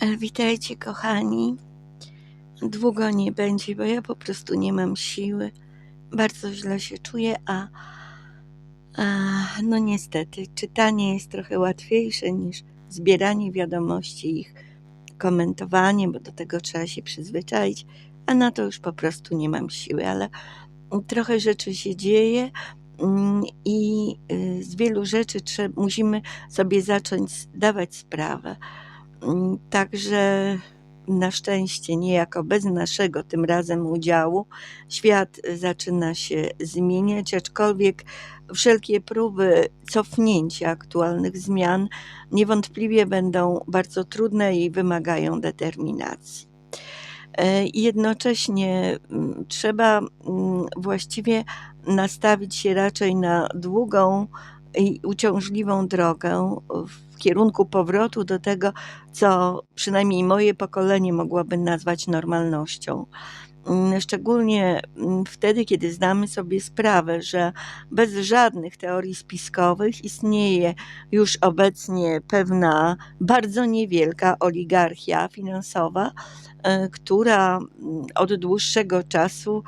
E, Witajcie, kochani. Długo nie będzie, bo ja po prostu nie mam siły. Bardzo źle się czuję, a, a no niestety, czytanie jest trochę łatwiejsze niż zbieranie wiadomości, ich komentowanie, bo do tego trzeba się przyzwyczaić, a na to już po prostu nie mam siły, ale trochę rzeczy się dzieje mm, i y, z wielu rzeczy trze- musimy sobie zacząć zdawać sprawę. Także na szczęście, niejako bez naszego tym razem udziału, świat zaczyna się zmieniać, aczkolwiek wszelkie próby cofnięcia aktualnych zmian niewątpliwie będą bardzo trudne i wymagają determinacji. E, Jednocześnie mm, trzeba mm, właściwie nastawić się raczej na długą i uciążliwą drogę w kierunku powrotu do tego, co przynajmniej moje pokolenie mogłoby nazwać normalnością. Mm, Szczególnie mm, wtedy, kiedy zdamy sobie sprawę, że bez żadnych teorii spiskowych istnieje już obecnie pewna bardzo niewielka oligarchia finansowa, e, która mm, od dłuższego czasu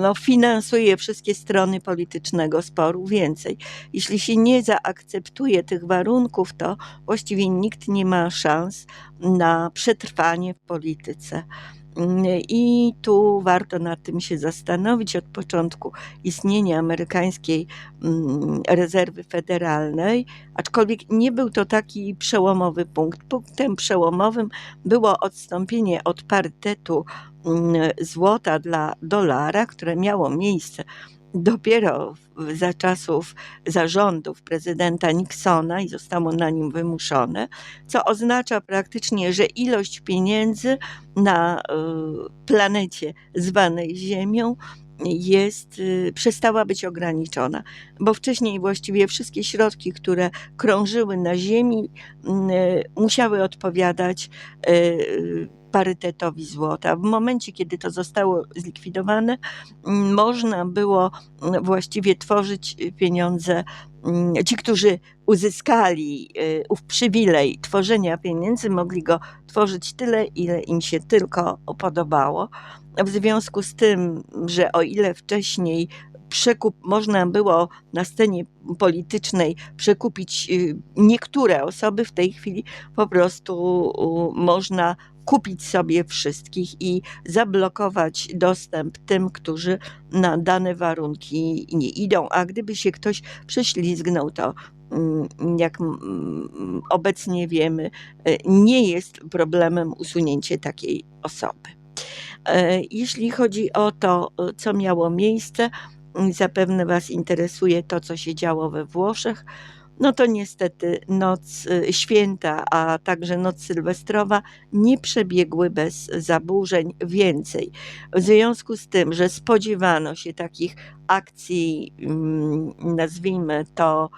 no, finansuje wszystkie strony politycznego sporu. Więcej, jeśli się nie zaakceptuje tych warunków, to właściwie nikt nie ma szans na przetrwanie w polityce. I tu warto nad tym się zastanowić. Od początku istnienia amerykańskiej mm, rezerwy federalnej, aczkolwiek nie był to taki przełomowy punkt. Punktem przełomowym było odstąpienie od parytetu mm, złota dla dolara, które miało miejsce dopiero za czasów zarządów prezydenta Nixona i zostało na nim wymuszone, co oznacza praktycznie, że ilość pieniędzy na y, planecie zwanej Ziemią jest, y, przestała być ograniczona, bo wcześniej właściwie wszystkie środki, które krążyły na Ziemi, y, musiały odpowiadać y, parytetowi złota. W momencie, kiedy to zostało zlikwidowane, mm, można było mm, właściwie tworzyć pieniądze. Mm, Ci, którzy uzyskali y, ów przywilej tworzenia pieniędzy, mogli go tworzyć tyle, ile im się tylko podobało. W związku z tym, że o ile wcześniej przekup, można było na scenie politycznej przekupić y, niektóre osoby, w tej chwili po prostu można kupić sobie wszystkich i zablokować dostęp tym, którzy na dane warunki nie idą. A gdyby się ktoś prześlizgnął, to mm, jak mm, obecnie wiemy, y, nie jest problemem usunięcie takiej osoby. E, Jeśli chodzi o to, co miało miejsce, mm, zapewne Was interesuje to, co się działo we Włoszech. No to niestety noc y, święta, a także noc sylwestrowa nie przebiegły bez zaburzeń więcej. W związku z tym, że spodziewano się takich akcji, mm, nazwijmy to,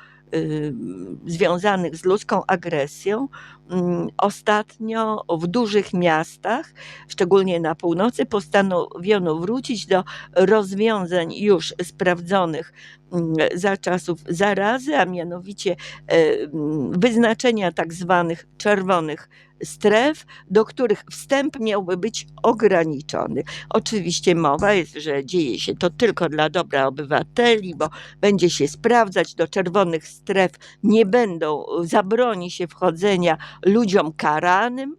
związanych z ludzką agresją, mm, ostatnio w dużych miastach, szczególnie na północy, postanowiono wrócić do rozwiązań już sprawdzonych mm, za czasów zarazy, a mianowicie e, mm, wyznaczenia tak zwanych czerwonych stref, do których wstęp miałby być ograniczony. Oczywiście mowa jest, że dzieje się to tylko dla dobra obywateli, bo będzie się sprawdzać, do czerwonych stref nie będą, zabroni się wchodzenia ludziom karanym,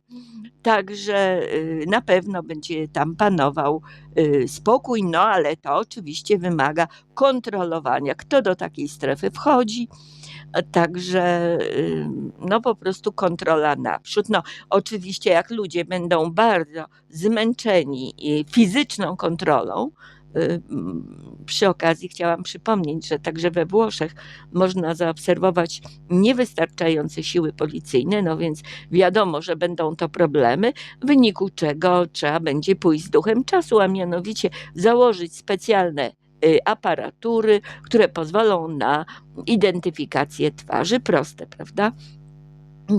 także y, na pewno będzie tam panował y, spokój, no ale to oczywiście wymaga kontrolowania, kto do takiej strefy wchodzi. Także y, no po prostu kontrola naprzód. No oczywiście jak ludzie będą bardzo zmęczeni fizyczną kontrolą, y, przy okazji chciałam przypomnieć, że także we Włoszech można zaobserwować niewystarczające siły policyjne, no więc wiadomo, że będą to problemy, w wyniku czego trzeba będzie pójść z duchem czasu, a mianowicie założyć specjalne aparatury, które pozwolą na identyfikację twarzy. Proste, prawda?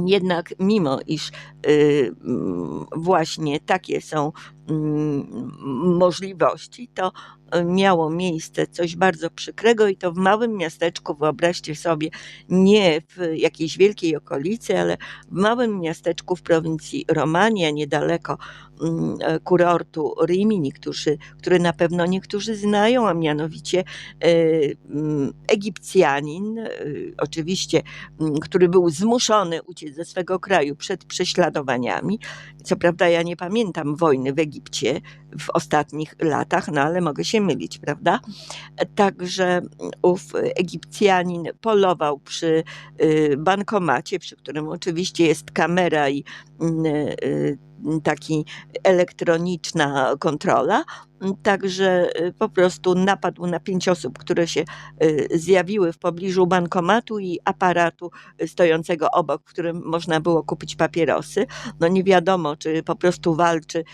Jednak mimo iż y, właśnie takie są możliwości, to e, miało miejsce coś bardzo przykrego i to w małym miasteczku, wyobraźcie sobie, nie w jakiejś wielkiej okolicy, ale w małym miasteczku w prowincji Romania, niedaleko e, kurortu Rimini, którzy, który na pewno niektórzy znają, a mianowicie e, Egipcjanin, oczywiście, który był zmuszony uciec ze swego kraju przed prześladowaniami. Co prawda ja nie pamiętam wojny w Egipcie w ostatnich latach, no ale mogę się mylić, prawda? Także ów Egipcjanin polował przy y, bankomacie, przy którym oczywiście jest kamera i mm, y, taki elektroniczna kontrola. Także y, po prostu napadł na pięć osób, które się y, zjawiły w pobliżu bankomatu i aparatu y, stojącego obok, w którym można było kupić papierosy. No nie wiadomo, czy po prostu walczy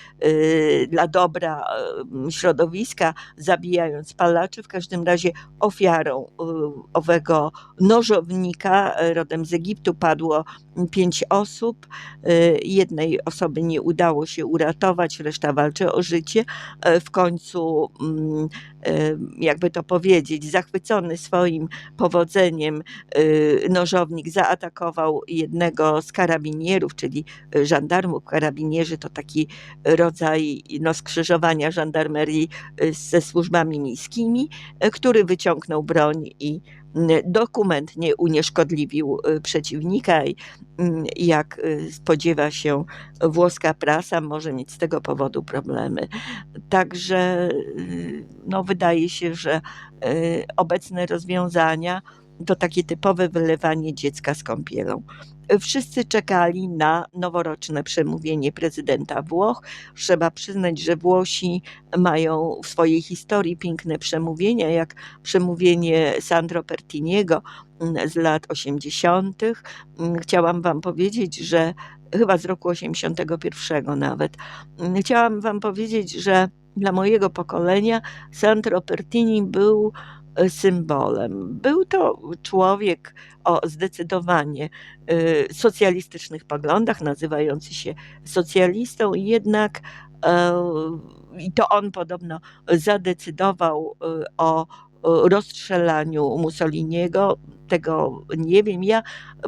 dla dobra środowiska, zabijając palaczy. W każdym razie ofiarą owego nożownika rodem z Egiptu padło pięć osób. Jednej osoby nie udało się uratować, reszta walczy o życie. E, W końcu, mm, e, jakby to powiedzieć, zachwycony swoim powodzeniem, y, nożownik zaatakował jednego z karabinierów, czyli żandarmów. Karabinierzy to taki rodzaj no, skrzyżowania żandarmerii ze służbami miejskimi, e, który wyciągnął broń i mm, dokumentnie unieszkodliwił y, przeciwnika i mm, jak y, spodziewa się włoska prasa, może mieć z tego powodu problemy. Także y, no, wydaje się, że obecne rozwiązania to takie typowe wylewanie dziecka z kąpielą. Wszyscy czekali na noworoczne przemówienie prezydenta Włoch. Trzeba przyznać, że Włosi mają w swojej historii piękne przemówienia, jak przemówienie Sandro Pertiniego mm, z lat 80. Mm, Chciałam Wam powiedzieć, że chyba z roku 81 nawet. Mm, Chciałam Wam powiedzieć, że dla mojego pokolenia Sandro Pertini był symbolem. Był to człowiek o zdecydowanie e, socjalistycznych poglądach, nazywający się socjalistą, jednak e, i to on podobno zadecydował e, o o rozstrzelaniu Mussoliniego. Tego nie wiem. Ja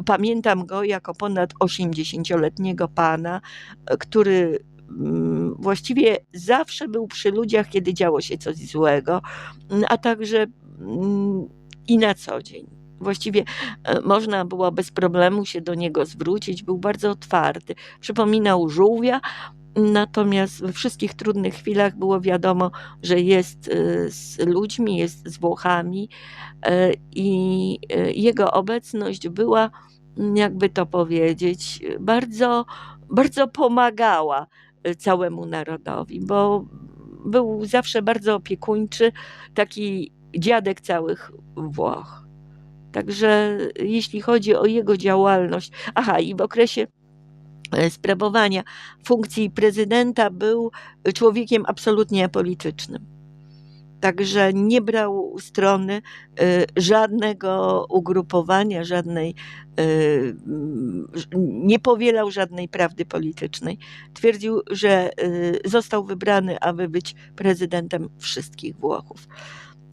pamiętam go jako ponad 80-letniego pana, który właściwie zawsze był przy ludziach, kiedy działo się coś złego, mm, a także mm, i na co dzień. Właściwie e, można było bez problemu się do niego zwrócić, był bardzo otwarty. Przypominał żółwia, natomiast we wszystkich trudnych chwilach było wiadomo, że jest e, z ludźmi, jest z Włochami e, i jego obecność była, mm, jakby to powiedzieć, bardzo, bardzo pomagała całemu narodowi, bo był zawsze bardzo opiekuńczy, taki dziadek całych Włoch. Także jeśli chodzi o jego działalność, aha, i w okresie e, sprawowania funkcji prezydenta był człowiekiem absolutnie apolitycznym. Także nie brał strony e, żadnego ugrupowania, żadnej, e, mm, nie powielał żadnej prawdy politycznej. Twierdził, że e, został wybrany, aby być prezydentem wszystkich Włochów.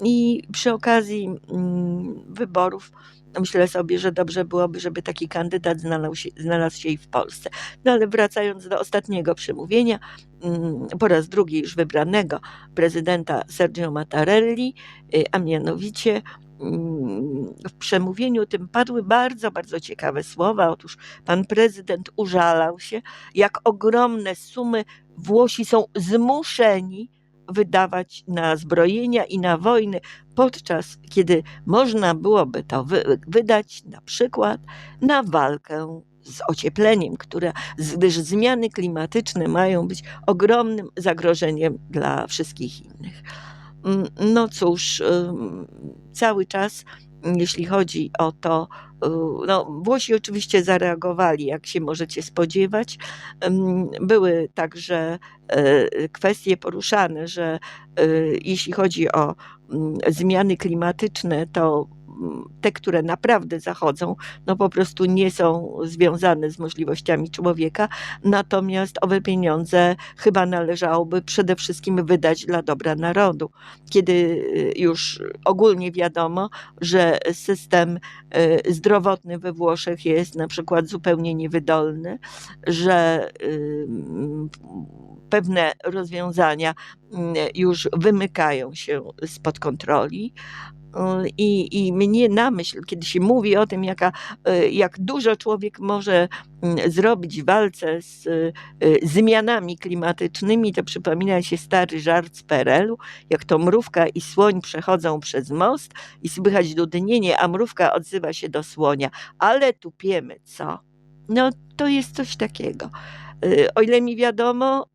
I przy okazji mm, wyborów myślę sobie, że dobrze byłoby, żeby taki kandydat znalazł się, znalazł się i w Polsce. No ale wracając do ostatniego przemówienia, mm, po raz drugi już wybranego prezydenta Sergio Mattarelli, y, a mianowicie mm, w przemówieniu tym padły bardzo, bardzo ciekawe słowa. Otóż pan prezydent użalał się, jak ogromne sumy Włosi są zmuszeni wydawać na zbrojenia i na wojny, podczas kiedy można byłoby to wy, wydać na przykład na walkę z ociepleniem, które, gdyż zmiany klimatyczne mają być ogromnym zagrożeniem dla wszystkich innych. Mm, No cóż, cały czas, jeśli chodzi o to, no, Włosi oczywiście zareagowali, jak się możecie spodziewać. Były także e, kwestie poruszane, że e, jeśli chodzi o mm, zmiany klimatyczne, to te, które naprawdę zachodzą, no po prostu nie są związane z możliwościami człowieka, natomiast owe pieniądze chyba należałoby przede wszystkim wydać dla dobra narodu. Kiedy y, już ogólnie wiadomo, że system y, zdrowotny we Włoszech jest na przykład zupełnie niewydolny, że y, pewne rozwiązania już wymykają się spod kontroli. Y, I, I mnie na myśl, kiedy się mówi o tym, jaka, y, jak dużo człowiek może mm, zrobić w walce z y, zmianami klimatycznymi, to przypomina się stary żart z PRL-u, jak to mrówka i słoń przechodzą przez most i słychać dudnienie, a mrówka odzywa się do słonia. Ale tupiemy, co? No to jest coś takiego. O ile mi wiadomo,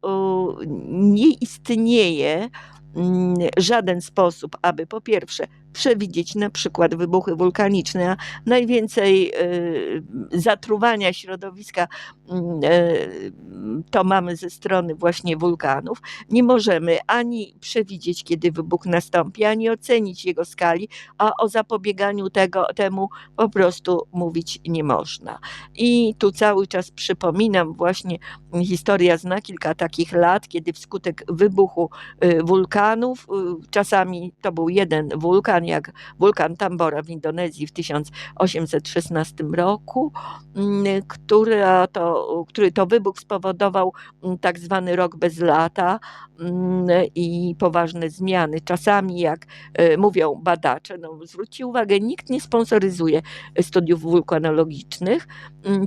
nie istnieje mm, żaden sposób, aby po pierwsze przewidzieć na przykład wybuchy wulkaniczne, a najwięcej y, zatruwania środowiska mm, y, to mamy ze strony właśnie wulkanów. Nie możemy ani przewidzieć, kiedy wybuch nastąpi, ani ocenić jego skali, a o zapobieganiu tego, temu po prostu mówić nie można. I tu cały czas przypominam właśnie historia zna kilka takich lat, kiedy wskutek wybuchu y, wulkanów, czasami to był jeden wulkan, jak wulkan Tambora w Indonezji w 1816 roku, mm, który to, który to wybuch spowodował mm, tak zwany rok bez lata mm, i poważne zmiany. Czasami, jak e, mówią badacze, no zwróćcie uwagę, nikt nie sponsoryzuje studiów wulkanologicznych,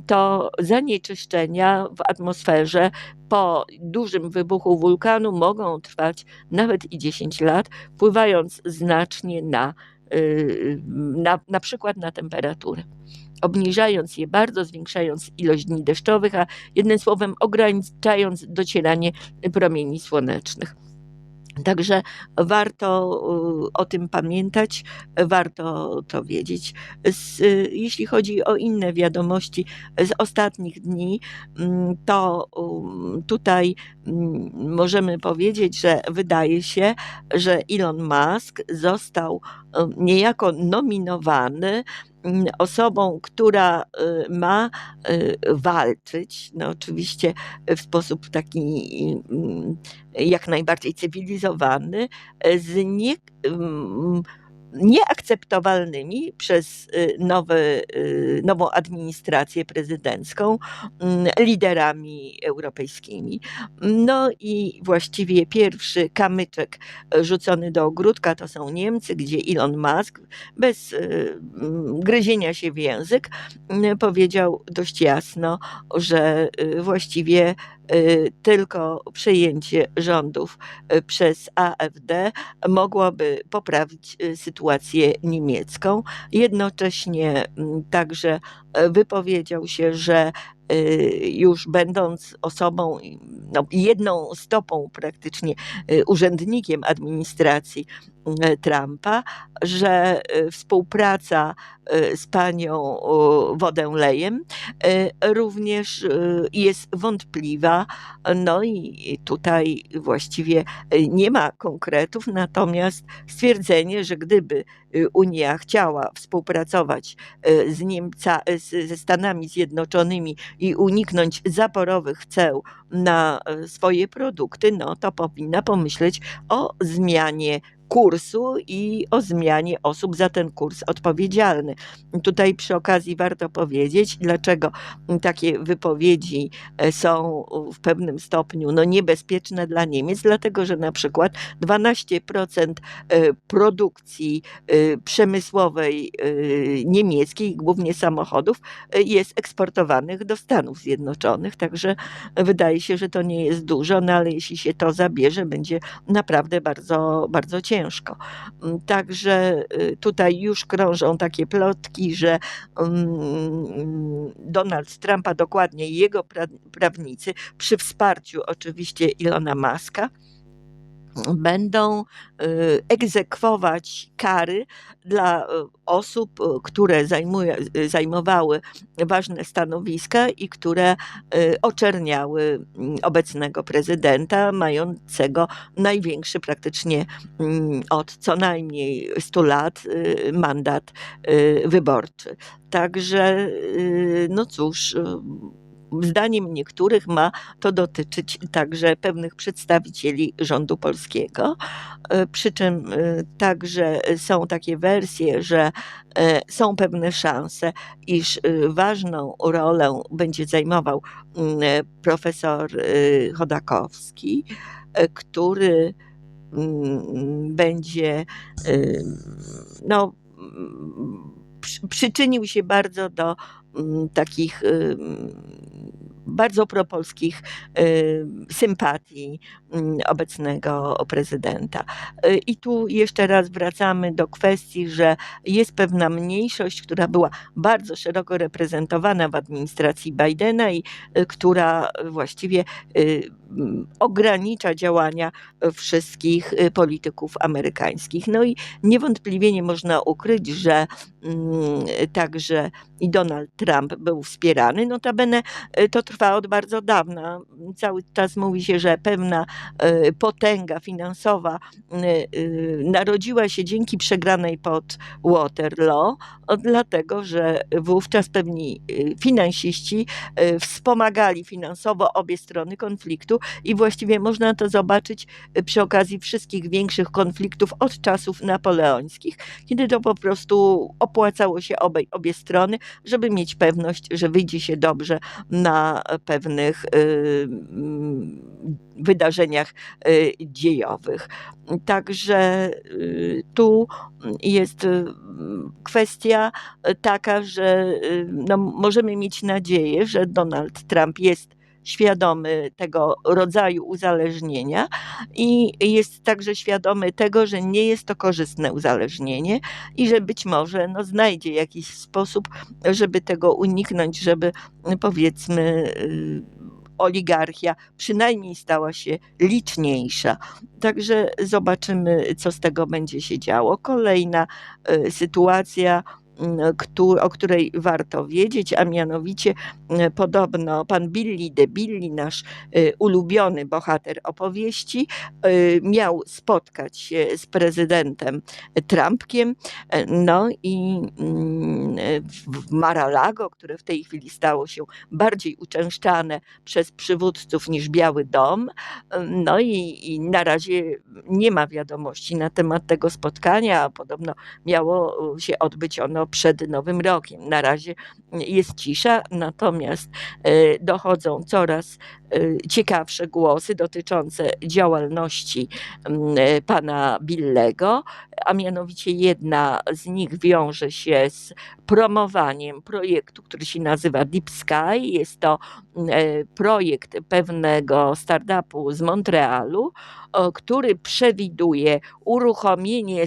to zanieczyszczenia w atmosferze po dużym wybuchu wulkanu mogą trwać nawet i 10 lat, wpływając znacznie na, y, na, na przykład na temperaturę. Obniżając je bardzo, zwiększając ilość dni deszczowych, a jednym słowem ograniczając docieranie promieni słonecznych. Także warto y, o tym pamiętać, warto to wiedzieć. Z, jeśli chodzi o inne wiadomości z ostatnich dni, mm, to um, tutaj mm, możemy powiedzieć, że wydaje się, że Elon Musk został um, niejako nominowany osobą, która y, ma y, walczyć, no oczywiście w sposób taki jak najbardziej cywilizowany, z nie, mm, nieakceptowalnymi przez y, nowe, y, nową administrację prezydencką mm, liderami europejskimi. No i właściwie pierwszy kamyczek rzucony do ogródka to są Niemcy, gdzie Elon Musk bez y, mm, gryzienia się w język powiedział dość jasno, że właściwie tylko przejęcie rządów przez AfD mogłoby poprawić sytuację sytuację niemiecką. Jednocześnie mm, także wypowiedział się, że Y, już będąc osobą, no, jedną stopą praktycznie y, urzędnikiem administracji y, Trumpa, że współpraca z panią Wodę-Lejem również jest wątpliwa. No i tutaj właściwie nie ma konkretów, natomiast stwierdzenie, że gdyby Unia chciała współpracować z Niemca, ze Stanami Zjednoczonymi i uniknąć zaporowych ceł na swoje produkty, no to powinna pomyśleć o zmianie kursu i o zmianie osób za ten kurs odpowiedzialny. Tutaj przy okazji warto powiedzieć, dlaczego takie wypowiedzi e, są w pewnym stopniu no, niebezpieczne dla Niemiec, dlatego że na przykład 12% e, produkcji e, przemysłowej niemieckiej, głównie samochodów, jest eksportowanych do Stanów Zjednoczonych, także wydaje się, że to nie jest dużo, no ale jeśli się to zabierze, będzie naprawdę bardzo, bardzo ciężko ciężko. Mm, także y, tutaj już krążą takie plotki, że mm, Donald Trumpa, dokładnie jego prawnicy, przy wsparciu oczywiście Ilona Maska, będą y, egzekwować kary dla y, osób, y, które zajmuje, zajmowały ważne stanowiska i które oczerniały mm, obecnego prezydenta, mającego największy praktycznie mm, od co najmniej 100 lat mandat wyborczy. Także, no cóż, zdaniem niektórych ma to dotyczyć także pewnych przedstawicieli rządu polskiego. E, Przy czym e, także są takie wersje, że e, są pewne szanse, iż ważną rolę będzie zajmował profesor Chodakowski, który będzie no, przyczynił się bardzo do mm, takich ym, bardzo propolskich ym, sympatii mm, obecnego prezydenta. Y, I tu jeszcze raz wracamy do kwestii, że jest pewna mniejszość, która była bardzo szeroko reprezentowana w administracji Bidena i y, która właściwie y, mm, ogranicza działania wszystkich y, polityków amerykańskich. No i niewątpliwie nie można ukryć, że mm, także i Donald Trump był wspierany. Notabene y, to trwa od bardzo dawna. Cały czas mówi się, że pewna potęga finansowa narodziła się dzięki przegranej pod Waterloo, dlatego że wówczas pewni finansiści wspomagali finansowo obie strony konfliktu i właściwie można to zobaczyć y, przy okazji wszystkich większych konfliktów od czasów napoleońskich, kiedy to po prostu opłacało się obie, obie strony, żeby mieć pewność, że wyjdzie się dobrze na pewnych y, mm, wydarzeniach y, dziejowych. Także tu jest kwestia taka, że no, możemy mieć nadzieję, że Donald Trump jest świadomy tego rodzaju uzależnienia i jest także świadomy tego, że nie jest to korzystne uzależnienie i że być może no, znajdzie jakiś sposób, żeby tego uniknąć, żeby powiedzmy y, oligarchia przynajmniej stała się liczniejsza. Także zobaczymy, co z tego będzie się działo. Kolejna y, sytuacja, o której warto wiedzieć, a mianowicie y, podobno pan Billy de Billy, nasz y, ulubiony bohater opowieści, y, miał spotkać się z prezydentem Trumpkiem, e, no i mm, w Mar-a-Lago, które w tej chwili stało się bardziej uczęszczane przez przywódców niż Biały Dom, no i, i na razie nie ma wiadomości na temat tego spotkania, a podobno miało się odbyć ono przed Nowym Rokiem. Na razie jest cisza, natomiast e, dochodzą coraz e, ciekawsze głosy dotyczące działalności e, pana Billego, a mianowicie jedna z nich wiąże się z promowaniem projektu, który się nazywa Deep Sky. Jest to projekt pewnego startupu z Montrealu, który przewiduje uruchomienie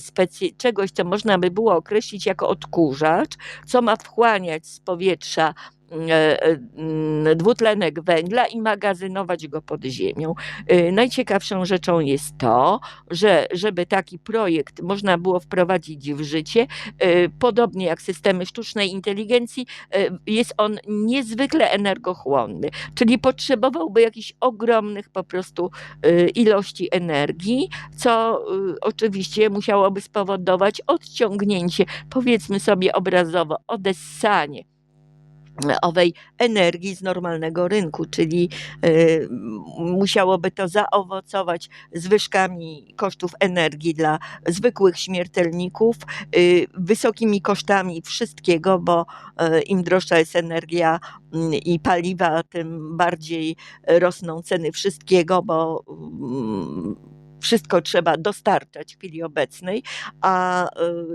czegoś, co można by było określić jako odkurzacz, co ma wchłaniać z powietrza e, e, dwutlenek węgla i magazynować go pod ziemią. E, Najciekawszą rzeczą jest to, że żeby taki projekt można było wprowadzić w życie, e, podobnie jak systemy sztucznej inteligencji, e, jest on niezwykle energochłonny, czyli potrzebowałby jakichś ogromnych po prostu e, ilości energii, co e, oczywiście musiałoby spowodować odciągnięcie, powiedzmy sobie obrazowo, odessanie owej energii z normalnego rynku, czyli y, musiałoby to zaowocować zwyżkami kosztów energii dla zwykłych śmiertelników, y, wysokimi kosztami wszystkiego, bo y, im droższa jest energia mm, i paliwa, tym bardziej rosną ceny wszystkiego, bo mm, wszystko trzeba dostarczać w chwili obecnej, a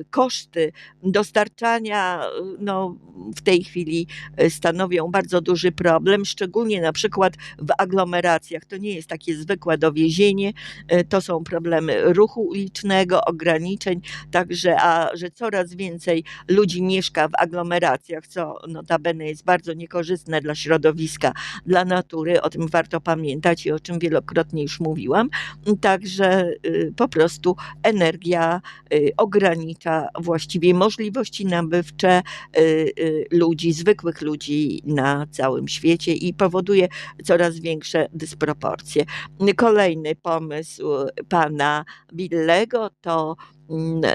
y, koszty dostarczania y, no, w tej chwili y, stanowią bardzo duży problem, szczególnie na przykład w aglomeracjach. To nie jest takie zwykłe dowiezienie, to są problemy ruchu ulicznego, ograniczeń, także, a że coraz więcej ludzi mieszka w aglomeracjach, co notabene jest bardzo niekorzystne dla środowiska, dla natury, o tym warto pamiętać i o czym wielokrotnie już mówiłam. Także że y, po prostu energia y, ogranicza właściwie możliwości nabywcze y, ludzi, zwykłych ludzi na całym świecie i powoduje coraz większe dysproporcje. Kolejny pomysł pana Billego to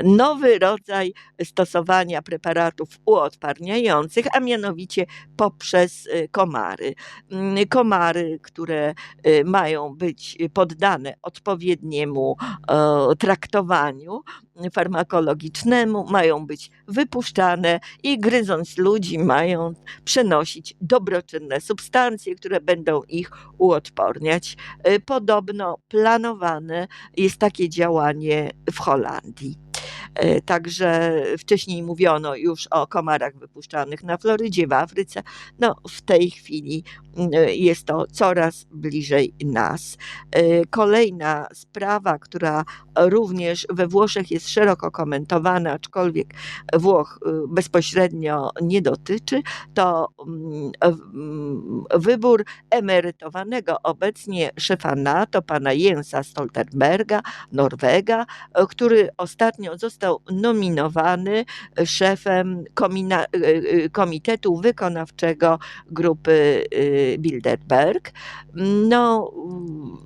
nowy rodzaj stosowania preparatów uodparniających, a mianowicie poprzez y, komary. Komary, które y, mają być poddane odpowiedniemu traktowaniu farmakologicznemu, mają być wypuszczane i gryząc ludzi mają przenosić dobroczynne substancje, które będą ich uodporniać. Y, Podobno planowane jest takie działanie w Holandii. E, Także wcześniej mówiono już o komarach wypuszczanych na Florydzie, w Afryce. No, w tej chwili mm, jest to coraz bliżej nas. E, Kolejna sprawa, która również we Włoszech jest szeroko komentowana, aczkolwiek Włoch bezpośrednio nie dotyczy, to mm, mm, wybór emerytowanego obecnie szefa NATO, pana Jensa Stoltenberga, Norwega, e, który ostatnio został nominowany szefem komina, e, e, Komitetu Wykonawczego grupy e, Bilderberg. No, mm,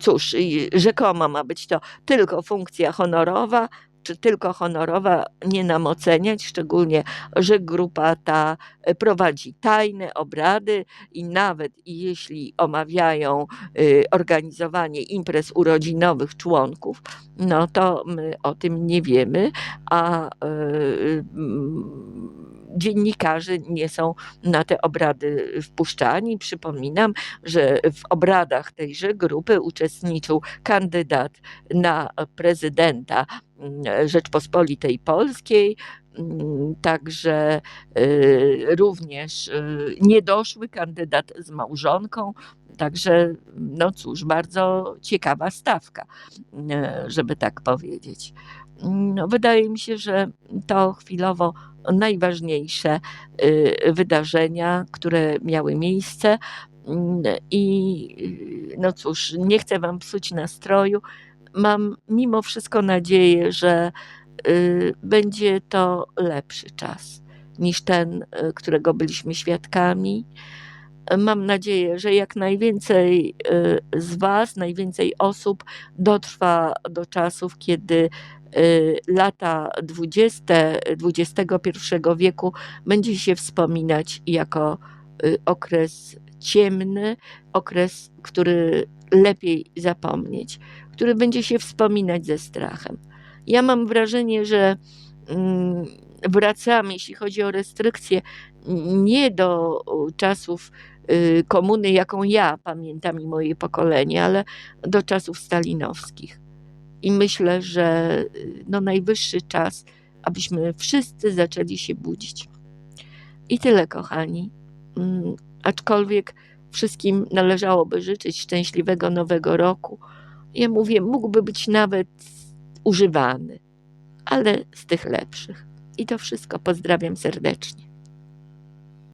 cóż, rzekomo ma być to tylko funkcja honorowa, czy tylko honorowa, nie nam oceniać, szczególnie, że grupa ta e, prowadzi tajne obrady i nawet jeśli omawiają y, organizowanie imprez urodzinowych członków, no to my o tym nie wiemy, a mm, dziennikarze nie są na te obrady wpuszczani. Przypominam, że w obradach tejże grupy uczestniczył kandydat na prezydenta Rzeczpospolitej Polskiej, mm, także y, również y, niedoszły kandydat z małżonką. Także, no cóż, bardzo ciekawa stawka, żeby tak powiedzieć. No, wydaje mi się, że to chwilowo najważniejsze wydarzenia, które miały miejsce. Mm, I no cóż, nie chcę Wam psuć nastroju. Mam mimo wszystko nadzieję, że y, będzie to lepszy czas niż ten, y, którego byliśmy świadkami. Mam nadzieję, że jak najwięcej y, z Was, najwięcej osób dotrwa do czasów, kiedy lata 20 XXI wieku będzie się wspominać jako okres ciemny, okres, który lepiej zapomnieć, który będzie się wspominać ze strachem. Ja mam wrażenie, że mm, wracamy, jeśli chodzi o restrykcje, nie do czasów y, komuny, jaką ja pamiętam i moje pokolenie, ale do czasów stalinowskich. I myślę, że y, no najwyższy czas, abyśmy wszyscy zaczęli się budzić. I tyle, kochani. Mm, Aczkolwiek wszystkim należałoby życzyć szczęśliwego nowego roku. Ja mówię, mógłby być nawet używany, ale z tych lepszych. I to wszystko. Pozdrawiam serdecznie.